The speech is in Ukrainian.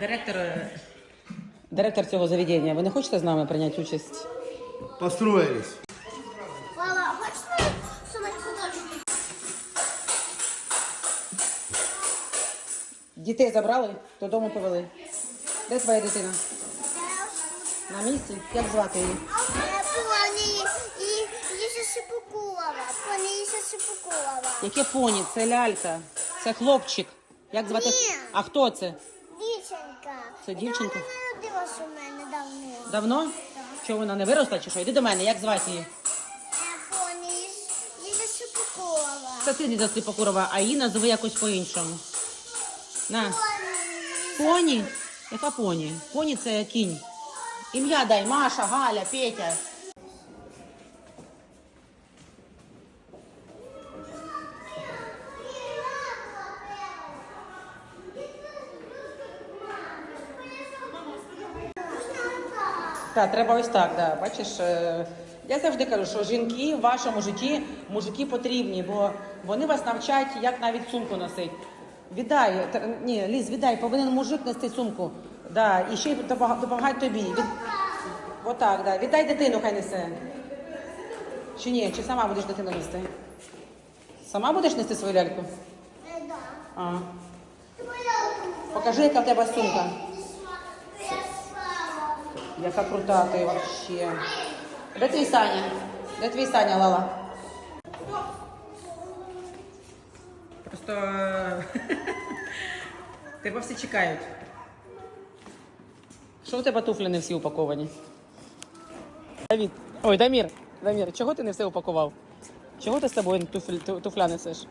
директор, е, директор цього заведення. Ви не хочете з нами прийняти участь? Сумать? Дітей забрали, додому повели. Де твоя дитина? На місці? Як звати її? Поні і Ліса Шипукова. Поні Ліса Шипукова. Яке поні? Це лялька, це хлопчик. Як звати? Ні. А хто це? Дівчинка. Це дівчинка? Вона народилась у мене давно. Давно? Чого вона не виросла чи що? Йди до мене, як звати її? Поні Ліса Шипукова. Це ти Ліза Сліпокурова, а її назови якось по-іншому. На. Поні? Яка поні? Поні це кінь. Ім'я дай, Маша, Галя, Петя. Так, треба ось так, да. Бачиш, е, я завжди кажу, що жінки в вашому житті мужики потрібні, бо вони вас навчать, як навіть сумку носити. Віддай, ні, Ліз, віддай, повинен мужик нести сумку. Да, і ще й допомагати допомагати тобі. Від... Отак, да. Віддай дитину, хай несе. Чи ні, чи сама будеш дитину нести? Сама будеш нести свою ляльку? Е. А. Покажи, яка в тебе сумка. Яка крута ти вообще. Де твій Саня? Де твій Саня, Лала? Просто е, тебе всі чекають. Що у тебе туфлі не всі упаковані? Давід. Ой, Дамір. Дамір, чого ти не все упакував? Чого ти з тобою туфля несеш?